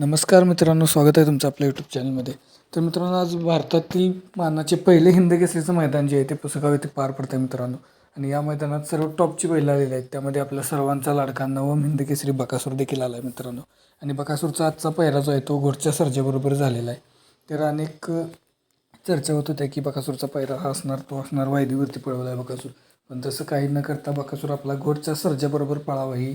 नमस्कार मित्रांनो स्वागत आहे तुमचं आपल्या यूट्यूब चॅनलमध्ये तर मित्रांनो आज भारतातील मानाचे पहिले हिंद केसरीचं मैदान जे आहे ते पुस्तकावर येथे पार पडतं आहे मित्रांनो. आणि या मैदानात सर्व टॉपची बैलं आलेली आहेत. त्यामध्ये आपल्या सर्वांचा लाडका नवम हिंद केसरी बकासूर देखील आला आहे मित्रांनो. आणि बकासूरचा आजचा पहिरा जो आहे तो घोडच्या सर्जेबरोबर झालेला आहे. तर अनेक चर्चा होत होत्या की बकासूरचा पहिरा हा असणार तो असणार वायदीवरती पळवला आहे बकासूर. पण तसं काही न करता बकासूर आपला घोडच्या सर्जाबरोबर पळावा ही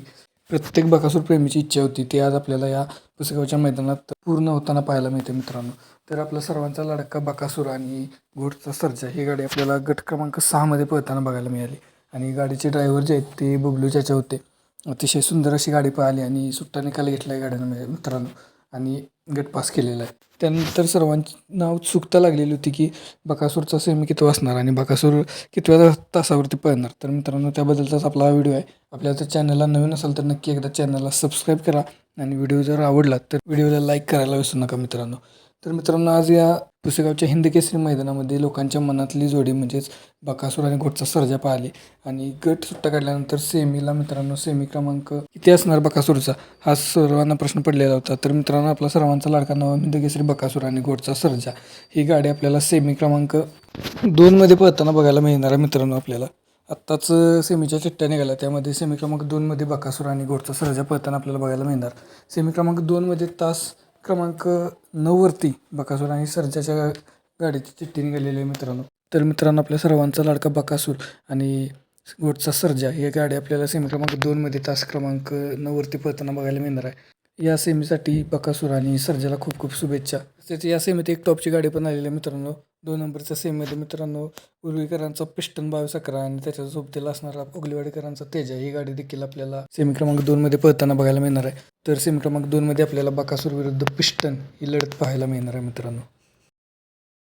प्रत्येक बकासूर प्रेमीची इच्छा होती. ती आज आपल्याला या पुसगावच्या मैदानात पूर्ण होताना पाहायला मिळते मित्रांनो. तर आपला सर्वांचा लडका बकासूर आणि घोडचा सर्जा ही गाडी आपल्याला गट क्रमांक सहामध्ये पळताना बघायला मिळाली. आणि गाडीचे ड्रायव्हर जे आहेत ते बबलू चाचा होते. अतिशय सुंदर अशी गाडी पळाली आणि सुट्टा निकाल घेतला आहे गाड्यांना म्हणजे मित्रांनो. आणि गट पास केलेला आहे. त्यानंतर सर्वांना उत्सुकता लागलेली होती की बकासूरचा सेमी किती असणार आणि बकासूर कितव्या तासावरती पळणार. तर मित्रांनो त्याबद्दलचाच आपला हा व्हिडिओ आहे. आपल्या जर चॅनलला नवीन असेल तर नक्की एकदा चॅनलला सबस्क्राईब करा आणि व्हिडिओ जर आवडला तर व्हिडिओला लाईक करायला विसरू नका मित्रांनो. तर मित्रांनो आज या पुसेगावच्या हिंदकेसरी मैदानामध्ये लोकांच्या मनातली जोडी म्हणजेच बकासूर आणि घोटचा सर्जा पाहिली. आणि गट सुट्टा काढल्यानंतर सेमीला मित्रांनो सेमी क्रमांक किती असणार बकासूरचा? हा सर्वांना प्रश्न पडलेला होता. तर मित्रांनो आपला सर्वांचा लाडका नवा हिंदकेसरी बकासूर आणि घोटचा सर्जा. ही गाडी आपल्याला सेमी क्रमांक दोनमध्ये पळताना बघायला मिळणार आहे मित्रांनो आपल्याला. आत्ताच सेमीच्या चिठ्ठ्या निघाल्या. त्यामध्ये सेमी क्रमांक दोनमध्ये बकासूर आणि घोटचा सर्जा पळताना आपल्याला बघायला मिळणार. सेमी क्रमांक दोनमध्ये तास क्रमांक नऊवरती बकासूर आणि सर्जाच्या गाडीची चिठ्ठी निघालेली आहे मित्रांनो. तर मित्रांनो आपल्या सर्वांचा लाडका बकासूर आणि गोटचा सर्जा ही गाडी आपल्याला सेमी क्रमांक दोनमध्ये तास क्रमांक नऊवरती पळताना बघायला मिळणार आहे. या सेमीसाठी बकासूर आणि सर्जाला खूप खूप शुभेच्छा. तसेच या सेमीत एक टॉपची गाडी पण आलेली आहे मित्रांनो. दोन नंबरच्या सेमीमध्ये मित्रांनो उर्वीकरांचा पिस्टन बावीस अकरा आणि त्याच्या सोबतीला असणारा उगलेवाडीकरांचा तेजा ही गाडी देखील आपल्याला सेमी क्रमांक दोनमध्ये पळताना बघायला मिळणार आहे. तर सेमी क्रमांक दोनमध्ये आपल्याला बकासूर विरुद्ध पिस्टन ही लढत पाहायला मिळणार आहे मित्रांनो.